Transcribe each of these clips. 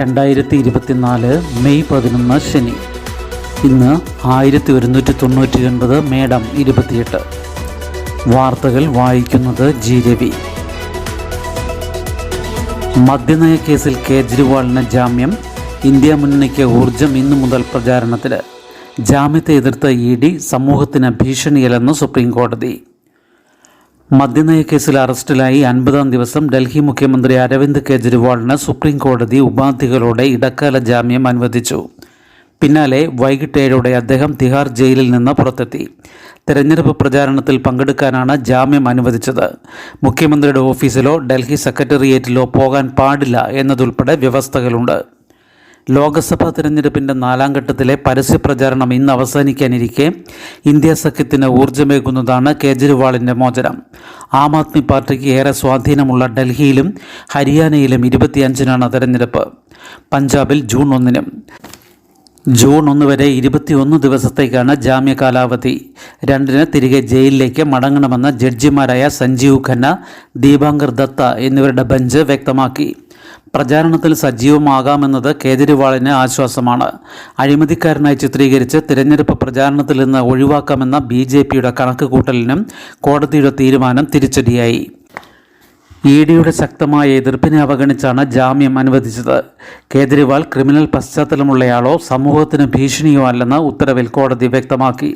രണ്ടായിരത്തി ഇരുപത്തിനാല് മെയ് പതിനൊന്ന് ശനി. ഇന്ന് ആയിരത്തി ഒരുന്നൂറ്റി തൊണ്ണൂറ്റി ഒൻപത് മേഡം ഇരുപത്തിയെട്ട്. വാർത്തകൾ വായിക്കുന്നത് ജി രവി. മദ്യനയ കേസിൽ കേജ്രിവാളിന് ജാമ്യം. ഇന്ത്യ മുന്നണിക്ക് ഊർജം ഇന്നു മുതൽ പ്രചാരണത്തിൽ ജാമ്യത്തെ എതിർത്ത് ഇ ഡി സമൂഹത്തിന് ഭീഷണിയല്ലെന്ന് സുപ്രീം കോടതി മദ്യനയ കേസിൽ അറസ്റ്റിലായി അൻപതാം ദിവസം ഡൽഹി മുഖ്യമന്ത്രി അരവിന്ദ് കെജ്രിവാളിന് സുപ്രീം കോടതി ഉപാധികളോടെ ഇടക്കാല ജാമ്യം അനുവദിച്ചു. പിന്നാലെ വൈകിട്ട് ഏഴോടെ അദ്ദേഹം തിഹാർ ജയിലിൽ നിന്ന് പുറത്തെത്തി. തെരഞ്ഞെടുപ്പ് പ്രചാരണത്തിൽ പങ്കെടുക്കാനാണ് ജാമ്യം അനുവദിച്ചത്. മുഖ്യമന്ത്രിയുടെ ഓഫീസിലോ ഡൽഹി സെക്രട്ടേറിയറ്റിലോ പോകാൻ പാടില്ല എന്നതുൾപ്പെടെ വ്യവസ്ഥകളുണ്ട്. ലോക്സഭാ തിരഞ്ഞെടുപ്പിന്റെ നാലാം ഘട്ടത്തിലെ പരസ്യ പ്രചാരണം ഇന്ന് അവസാനിക്കാനിരിക്കെ ഇന്ത്യ സഖ്യത്തിന് ഊർജമേകുന്നതാണ് കേജ്രിവാളിന്റെ മോചനം. ആം ആദ്മി പാർട്ടിക്ക് ഏറെ സ്വാധീനമുള്ള ഡൽഹിയിലും ഹരിയാനയിലും ഇരുപത്തിയഞ്ചിനാണ് തെരഞ്ഞെടുപ്പ്. പഞ്ചാബിൽ ജൂൺ ഒന്നിനും ജൂൺ ഒന്ന് വരെ ഇരുപത്തിയൊന്ന് ദിവസത്തേക്കാണ് ജാമ്യ കാലാവധി. രണ്ടിന് തിരികെ ജയിലിലേക്ക് മടങ്ങണമെന്ന് ജഡ്ജിമാരായ സഞ്ജീവ് ഖന്ന ദീപാങ്കർ ദത്ത എന്നിവരുടെ ബെഞ്ച് വ്യക്തമാക്കി. പ്രചാരണത്തിൽ സജീവമാകാമെന്നത് കേജ്രിവാളിന് ആശ്വാസമാണ്. അഴിമതിക്കാരനായി ചിത്രീകരിച്ച് തിരഞ്ഞെടുപ്പ് പ്രചാരണത്തിൽ നിന്ന് ഒഴിവാക്കാമെന്ന ബി ജെ പിയുടെ കണക്കുകൂട്ടലിനും കോടതിയുടെ തീരുമാനം തിരിച്ചടിയായി. ഇ ഡിയുടെ ശക്തമായ എതിർപ്പിനെ അവഗണിച്ചാണ് ജാമ്യം അനുവദിച്ചത്. കേജ്രിവാൾ ക്രിമിനൽ പശ്ചാത്തലമുള്ളയാളോ സമൂഹത്തിന് ഭീഷണിയോ അല്ലെന്ന് ഉത്തരവിൽ കോടതി വ്യക്തമാക്കി.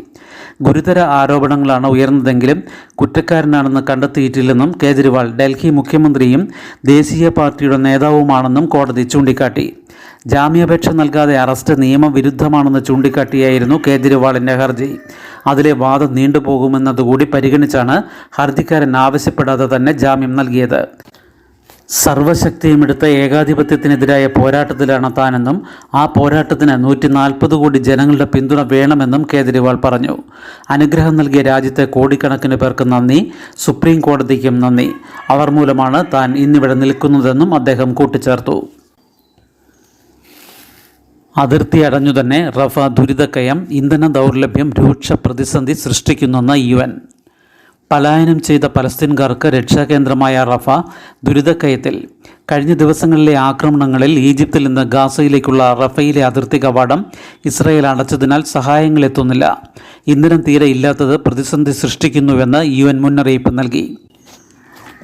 ഗുരുതര ആരോപണങ്ങളാണ് ഉയർന്നതെങ്കിലും കുറ്റക്കാരനാണെന്ന് കണ്ടെത്തിയിട്ടില്ലെന്നും കേജ്രിവാൾ ഡൽഹി മുഖ്യമന്ത്രിയും ദേശീയ പാർട്ടിയുടെ നേതാവുമാണെന്നും കോടതി ചൂണ്ടിക്കാട്ടി. ജാമ്യാപേക്ഷ നൽകാതെ അറസ്റ്റ് നിയമവിരുദ്ധമാണെന്ന് ചൂണ്ടിക്കാട്ടിയായിരുന്നു കേജ്രിവാളിന്റെ ഹർജി. അതിലെ വാദം നീണ്ടുപോകുമെന്നതുകൂടി പരിഗണിച്ചാണ് ഹർജിക്കാരൻ ആവശ്യപ്പെടാതെ തന്നെ ജാമ്യം നൽകിയത്. സർവശക്തിയുമെടുത്ത ഏകാധിപത്യത്തിനെതിരായ പോരാട്ടത്തിലാണ് താനെന്നും ആ പോരാട്ടത്തിന് നൂറ്റി നാൽപ്പത് കോടി ജനങ്ങളുടെ പിന്തുണ വേണമെന്നും കേജ്രിവാൾ പറഞ്ഞു. അനുഗ്രഹം നൽകിയ രാജ്യത്തെ കോടിക്കണക്കിന് പേർക്ക് നന്ദി. സുപ്രീം കോടതിക്കും നന്ദി. അവർ മൂലമാണ് താൻ ഇന്നിവിടെ നിൽക്കുന്നതെന്നും അദ്ദേഹം കൂട്ടിച്ചേർത്തു. അതിർത്തി അടഞ്ഞു തന്നെ റഫ ദുരിതക്കയം ഇന്ധന ദൗർലഭ്യം രൂക്ഷ പ്രതിസന്ധി സൃഷ്ടിക്കുന്നെന്ന് യു എൻ. പലായനം ചെയ്ത പലസ്തീൻകാർക്ക് രക്ഷാകേന്ദ്രമായ റഫ ദുരിതക്കയത്തിൽ കഴിഞ്ഞ ദിവസങ്ങളിലെ ആക്രമണങ്ങളിൽ ഈജിപ്തിൽ നിന്ന് ഗാസയിലേക്കുള്ള റഫയിലെ അതിർത്തി കവാടം ഇസ്രയേൽ അടച്ചതിനാൽ സഹായങ്ങൾ എത്തുന്നില്ല. ഇന്ധനം തീരെ ഇല്ലാത്തത് പ്രതിസന്ധി സൃഷ്ടിക്കുന്നുവെന്ന് യു എൻ മുന്നറിയിപ്പ് നൽകി.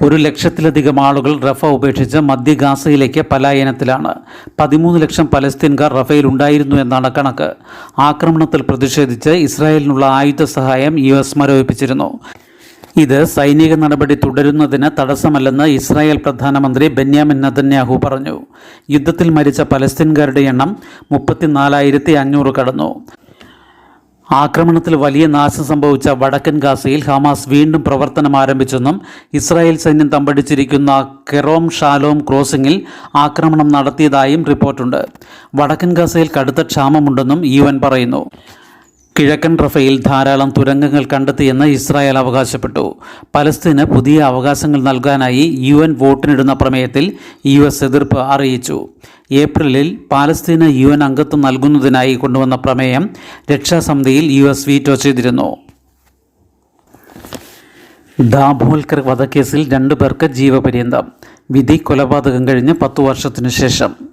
ഒരു ലക്ഷത്തിലധികം ആളുകൾ റഫ ഉപേക്ഷിച്ച് മധ്യ ഗാസയിലേക്ക് പലായനത്തിലാണ്. പതിമൂന്ന് ലക്ഷം പലസ്തീൻകാർ റഫയിൽ ഉണ്ടായിരുന്നു എന്നാണ് കണക്ക്. ആക്രമണത്തിൽ പ്രതിഷേധിച്ച് ഇസ്രായേലിനുള്ള ആയുധ സഹായം യു എസ് മരവിപ്പിച്ചിരുന്നു. ഇത് സൈനിക നടപടി തുടരുന്നതിന് തടസ്സമല്ലെന്ന് ഇസ്രായേൽ പ്രധാനമന്ത്രി ബെന്യാമിൻ നതന്യാഹു പറഞ്ഞു. യുദ്ധത്തിൽ മരിച്ച പലസ്തീൻകാരുടെ എണ്ണം മുപ്പത്തിനാലായിരത്തി അഞ്ഞൂറ് കടന്നു. ആക്രമണത്തിൽ വലിയ നാശം സംഭവിച്ച വടക്കൻ ഗാസയിൽ ഹമാസ് വീണ്ടും പ്രവർത്തനം ആരംഭിച്ചെന്നും ഇസ്രായേൽ സൈന്യം തമ്പടിച്ചിരിക്കുന്ന കെറോം ഷാലോം ക്രോസിംഗിൽ ആക്രമണം നടത്തിയതായും റിപ്പോർട്ടുണ്ട്. വടക്കൻ ഗാസയിൽ കടുത്ത ക്ഷാമമുണ്ടെന്നും യു എൻ പറയുന്നു. കിഴക്കൻ റഫയിൽ ധാരാളം തുരങ്കങ്ങൾ കണ്ടെത്തിയെന്ന് ഇസ്രായേൽ അവകാശപ്പെട്ടു. പലസ്തീന് പുതിയ അവകാശങ്ങൾ നൽകാനായി യു എൻ വോട്ടിനിടുന്ന പ്രമേയത്തിൽ യു എസ് എതിർപ്പ് അറിയിച്ചു. ഏപ്രിലിൽ പാലസ്തീന് യു എൻ അംഗത്വം നൽകുന്നതിനായി കൊണ്ടുവന്ന പ്രമേയം രക്ഷാസമിതിയിൽ യു എസ് വീറ്റോ ചെയ്തിരുന്നു. ദാഭോൽക്കർ വധക്കേസിൽ രണ്ടു പേർക്ക് ജീവപര്യന്തം. വിധി കൊലപാതകം കഴിഞ്ഞ് പത്തു വർഷത്തിനു ശേഷം.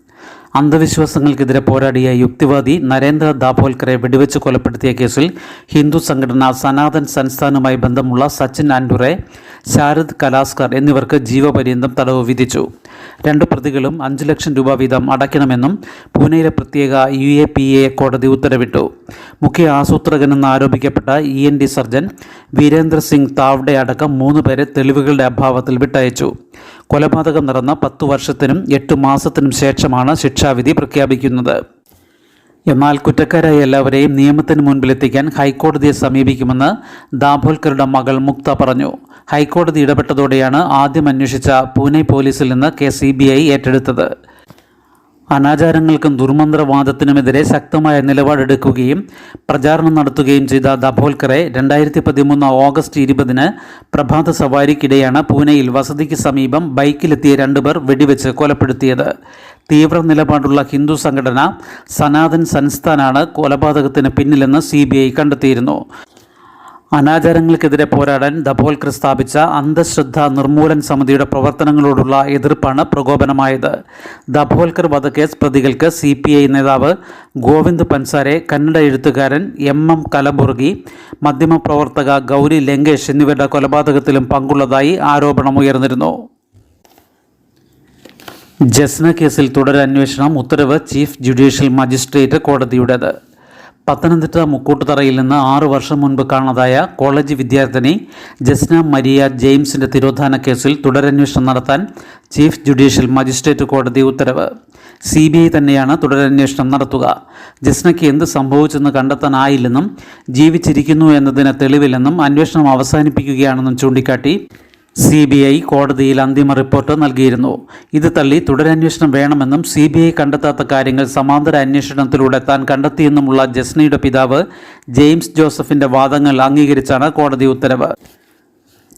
അന്ധവിശ്വാസങ്ങൾക്കെതിരെ പോരാടിയ യുക്തിവാദി നരേന്ദ്ര ദാഭോൽക്കറെ വെടിവെച്ച് കൊലപ്പെടുത്തിയ കേസിൽ ഹിന്ദു സംഘടന സനാതൻ സൻസ്ഥാനുമായി ബന്ധമുള്ള സച്ചിൻ ആൻഡുറെ ശാരദ് കലാസ്കർ എന്നിവർക്ക് ജീവപര്യന്തം തടവ് വിധിച്ചു. രണ്ട് പ്രതികളും അഞ്ച് ലക്ഷം രൂപ വീതം അടയ്ക്കണമെന്നും പൂനെയിലെ പ്രത്യേക യു എ പി എ കോടതി ഉത്തരവിട്ടു. മുഖ്യ ആസൂത്രകനെന്ന് ആരോപിക്കപ്പെട്ട E N T surgeon Virendra Singh Tawde അടക്കം മൂന്ന് പേരെ തെളിവുകളുടെ അഭാവത്തിൽ വിട്ടയച്ചു. കൊലപാതകം നടന്ന പത്തു വർഷത്തിനും എട്ട് മാസത്തിനും ശേഷമാണ് ശിക്ഷാവിധി പ്രഖ്യാപിക്കുന്നത്. എന്നാൽ കുറ്റക്കാരായ എല്ലാവരെയും നിയമത്തിന് മുൻപിലെത്തിക്കാൻ ഹൈക്കോടതിയെ സമീപിക്കുമെന്ന് ദാഭോൽക്കറുടെ മകൾ മുക്ത പറഞ്ഞു. ഹൈക്കോടതി ഇടപെട്ടതോടെയാണ് ആദ്യം അന്വേഷിച്ച പൂനെ പോലീസിൽ നിന്ന് കെ സി ബി ഐ ഏറ്റെടുത്തത്. അനാചാരങ്ങൾക്കും ദുർമന്ത്രവാദത്തിനുമെതിരെ ശക്തമായ നിലപാടെടുക്കുകയും പ്രചാരണം നടത്തുകയും ചെയ്ത ദഭോൽക്കറെ രണ്ടായിരത്തി പതിമൂന്ന് ഓഗസ്റ്റ് ഇരുപതിന് പ്രഭാത സവാരിക്കിടെയാണ് പൂനെയിൽ വസതിക്ക് സമീപം ബൈക്കിലെത്തിയ രണ്ടുപേർ വെടിവെച്ച് കൊലപ്പെടുത്തിയത്. തീവ്ര നിലപാടുള്ള ഹിന്ദു സംഘടന സനാതൻ സൻസ്ഥാനാണ് കൊലപാതകത്തിന് പിന്നിലെന്ന് സി കണ്ടെത്തിയിരുന്നു. അനാചാരങ്ങൾക്കെതിരെ പോരാടാൻ ദബോൽക്കർ സ്ഥാപിച്ച അന്ധശ്രദ്ധ നിർമൂലൻ സമിതിയുടെ പ്രവർത്തനങ്ങളോടുള്ള എതിർപ്പാണ് പ്രകോപനമായത്. ദബോൽക്കർ വധക്കേസ് പ്രതികൾക്ക് സി പി ഐ നേതാവ് ഗോവിന്ദ് പൻസാരെ കന്നഡ എഴുത്തുകാരൻ എം എം കലബുർഗി മാധ്യമപ്രവർത്തക ഗൗരി ലങ്കേഷ് എന്നിവരുടെ കൊലപാതകത്തിലും പങ്കുള്ളതായി ആരോപണമുയർന്നിരുന്നു ജസ്ന കേസിൽ തുടരന്വേഷണം ഉത്തരവ് ചീഫ് ജുഡീഷ്യൽ മജിസ്ട്രേറ്റ് കോടതിയുടേത്. പത്തനംതിട്ട മുക്കൂട്ടുതറയിൽ നിന്ന് ആറു വർഷം മുൻപ് കാണാതായ കോളേജ് വിദ്യാർത്ഥിനി ജസ്ന മരിയ ജെയിംസിന്റെ തിരോധാന കേസിൽ തുടരന്വേഷണം നടത്താൻ ചീഫ് ജുഡീഷ്യൽ മജിസ്ട്രേറ്റ് കോടതി ഉത്തരവ്. സി ബി ഐ തന്നെയാണ് തുടരന്വേഷണം നടത്തുക. ജസ്നയ്ക്ക് എന്ത് സംഭവിച്ചെന്ന് കണ്ടെത്താനായില്ലെന്നും ജീവിച്ചിരിക്കുന്നു എന്നതിന് തെളിവില്ലെന്നും അന്വേഷണം അവസാനിപ്പിക്കുകയാണെന്നും ചൂണ്ടിക്കാട്ടി സി ബി ഐ കോടതിയിൽ അന്തിമ റിപ്പോർട്ട് നൽകിയിരുന്നു. ഇത് തള്ളി തുടരന്വേഷണം വേണമെന്നും സി ബി ഐ കണ്ടെത്താത്ത കാര്യങ്ങൾ സമാന്തര അന്വേഷണത്തിലൂടെ താൻ കണ്ടെത്തിയെന്നുമുള്ള ജസ്നയുടെ പിതാവ് ജെയിംസ് ജോസഫിന്റെ വാദങ്ങൾ അംഗീകരിച്ചാണ് കോടതി ഉത്തരവ്.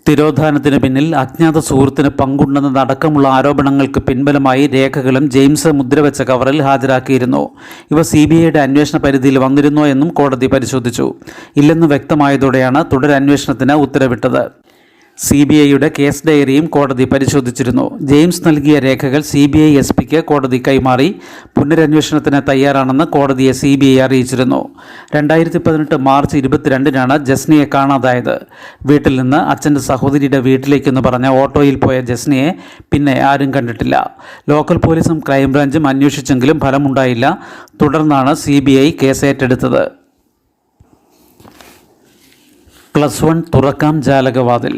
തിരോധാനത്തിന് പിന്നിൽ അജ്ഞാത സുഹൃത്തിന് പങ്കുണ്ടെന്നതടക്കമുള്ള ആരോപണങ്ങൾക്ക് പിൻബലമായി രേഖകളും ജെയിംസ് മുദ്രവെച്ച കവറിൽ ഹാജരാക്കിയിരുന്നു. ഇവ സി ബി ഐയുടെ അന്വേഷണ പരിധിയിൽ വന്നിരുന്നോ എന്നും കോടതി പരിശോധിച്ചു. ഇല്ലെന്ന് വ്യക്തമായതോടെയാണ് തുടരന്വേഷണത്തിന് ഉത്തരവിട്ടത്. സി ബി ഐയുടെ കേസ് ഡയറിയും കോടതി പരിശോധിച്ചിരുന്നു. ജെയിംസ് നൽകിയ രേഖകൾ സി ബി ഐ എസ് പിക്ക് കോടതി കൈമാറി പുനരന്വേഷണത്തിന് തയ്യാറാണെന്ന് കോടതിയെ സി ബി ഐ അറിയിച്ചിരുന്നു. രണ്ടായിരത്തി പതിനെട്ട് മാർച്ച് ഇരുപത്തിരണ്ടിനാണ് ജസ്നിയെ കാണാതായത്. വീട്ടിൽ നിന്ന് അച്ഛന്റെ സഹോദരിയുടെ വീട്ടിലേക്കെന്ന് പറഞ്ഞ ഓട്ടോയിൽ പോയ ജസ്നിയെ പിന്നെ ആരും കണ്ടിട്ടില്ല. ലോക്കൽ പോലീസും ക്രൈംബ്രാഞ്ചും അന്വേഷിച്ചെങ്കിലും ഫലമുണ്ടായില്ല. തുടർന്നാണ് സി ബി ഐ കേസ് ഏറ്റെടുത്തത്. പ്ലസ് വൺ തുറക്കാം ജാലകവാതിൽ.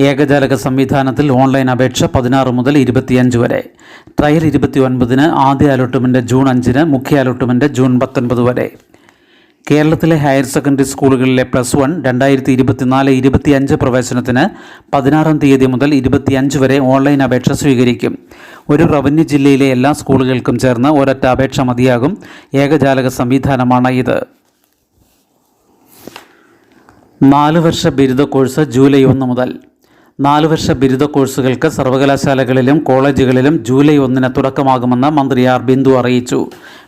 ഏകജാലക സംവിധാനത്തിൽ ഓൺലൈൻ അപേക്ഷ പതിനാറ് മുതൽ ഇരുപത്തിയഞ്ച് വരെ. ട്രയൽ ഇരുപത്തി ഒൻപതിന് ആദ്യ അലോട്ട്മെന്റ് ജൂൺ അഞ്ചിന് മുഖ്യ അലോട്ട്മെന്റ് ജൂൺ പത്തൊൻപത് വരെ. കേരളത്തിലെ ഹയർ സെക്കൻഡറി സ്കൂളുകളിലെ പ്ലസ് വൺ രണ്ടായിരത്തി ഇരുപത്തിനാല് ഇരുപത്തിയഞ്ച് പ്രവേശനത്തിന് പതിനാറാം തീയതി മുതൽ ഇരുപത്തിയഞ്ച് വരെ ഓൺലൈൻ അപേക്ഷ സ്വീകരിക്കും. ഒരു റവന്യൂ ജില്ലയിലെ എല്ലാ സ്കൂളുകൾക്കും ചേർന്ന് ഒരൊറ്റ അപേക്ഷ മതിയാകും. ഏകജാലക സംവിധാനമാണ് ഇത്. നാല് വർഷ ബിരുദ കോഴ്സ് ജൂലൈ ഒന്ന് മുതൽ. നാല് വർഷ ബിരുദ കോഴ്സുകൾക്ക് സർവകലാശാലകളിലും കോളേജുകളിലും ജൂലൈ ഒന്നിന് തുടക്കമാകുമെന്ന് മന്ത്രി ആർ ബിന്ദു അറിയിച്ചു.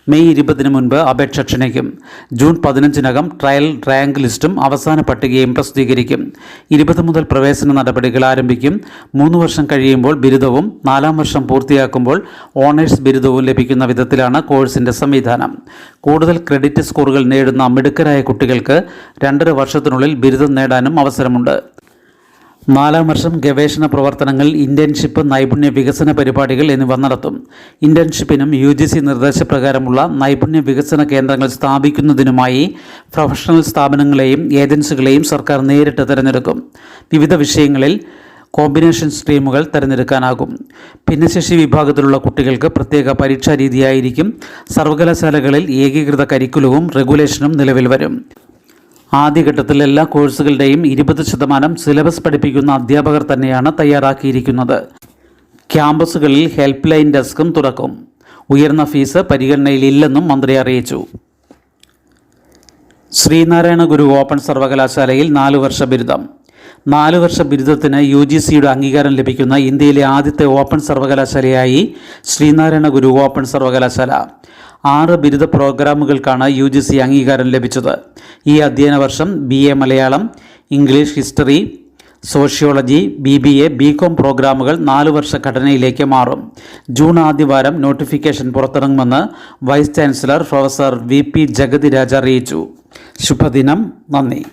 മെയ് ഇരുപതിന് മുൻപ് അപേക്ഷ ക്ഷണിക്കും. ജൂൺ പതിനഞ്ചിനകം ട്രയൽ റാങ്ക് ലിസ്റ്റും അവസാന പട്ടികയും പ്രസിദ്ധീകരിക്കും. ഇരുപത് മുതൽ പ്രവേശന നടപടികൾ ആരംഭിക്കും. മൂന്ന് വർഷം കഴിയുമ്പോൾ ബിരുദവും നാലാം വർഷം പൂർത്തിയാക്കുമ്പോൾ ഓണേഴ്സ് ബിരുദവും ലഭിക്കുന്ന വിധത്തിലാണ് കോഴ്സിന്റെ സംവിധാനം. കൂടുതൽ ക്രെഡിറ്റ് സ്കോറുകൾ നേടുന്ന മിടുക്കരായ കുട്ടികൾക്ക് രണ്ടര വർഷത്തിനുള്ളിൽ ബിരുദം നേടാനും അവസരമുണ്ട്. നാലാം വർഷം ഗവേഷണ പ്രവർത്തനങ്ങൾ ഇന്റേൺഷിപ്പ് നൈപുണ്യ വികസന പരിപാടികൾ എന്നിവ നടത്തും. ഇന്റേൺഷിപ്പിനും യു ജി സി നിർദ്ദേശപ്രകാരമുള്ള നൈപുണ്യ വികസന കേന്ദ്രങ്ങൾ സ്ഥാപിക്കുന്നതിനുമായി പ്രൊഫഷണൽ സ്ഥാപനങ്ങളെയും ഏജൻസികളെയും സർക്കാർ നേരിട്ട് തിരഞ്ഞെടുക്കും. വിവിധ വിഷയങ്ങളിൽ കോമ്പിനേഷൻ സ്ട്രീമുകൾ തിരഞ്ഞെടുക്കാനാകും. ഭിന്നശേഷി വിഭാഗത്തിലുള്ള കുട്ടികൾക്ക് പ്രത്യേക പരീക്ഷാ രീതിയായിരിക്കും സർവകലാശാലകളിൽ ഏകീകൃത കരിക്കുലവും റെഗുലേഷനും നിലവിൽ വരും. ആദ്യഘട്ടത്തിൽ എല്ലാ കോഴ്സുകളുടെയും ഇരുപത് ശതമാനം സിലബസ് പഠിപ്പിക്കുന്ന അധ്യാപകർ തന്നെയാണ് തയ്യാറാക്കിയിരിക്കുന്നത്. ക്യാമ്പസുകളിൽ ഹെൽപ്പ് ലൈൻ ഡെസ്കും തുറക്കും. ഉയർന്ന ഫീസ് പരിഗണനയിലില്ലെന്നും മന്ത്രി അറിയിച്ചു. ശ്രീനാരായണ ഗുരു ഓപ്പൺ സർവകലാശാലയിൽ നാലു വർഷ ബിരുദം. നാലു വർഷ ബിരുദത്തിന് യു ജി സിയുടെ അംഗീകാരം ലഭിക്കുന്ന ഇന്ത്യയിലെ ആദ്യത്തെ ഓപ്പൺ സർവകലാശാലയായി ശ്രീനാരായണ ഗുരു ഓപ്പൺ സർവകലാശാല. ആറ് ബിരുദ പ്രോഗ്രാമുകൾക്കാണ് യു ജി സി അംഗീകാരം ലഭിച്ചത്. ഈ അധ്യയന വർഷം B A Malayalam English history sociology B B A B com പ്രോഗ്രാമുകൾ നാല് വർഷ ഘടനയിലേക്ക് മാറും. ജൂൺ ആദ്യവാരം notification പുറത്തിറങ്ങുമെന്ന് vice chancellor professor V P Jagathiraj അറിയിച്ചു. ശുഭദിനം. നന്ദി.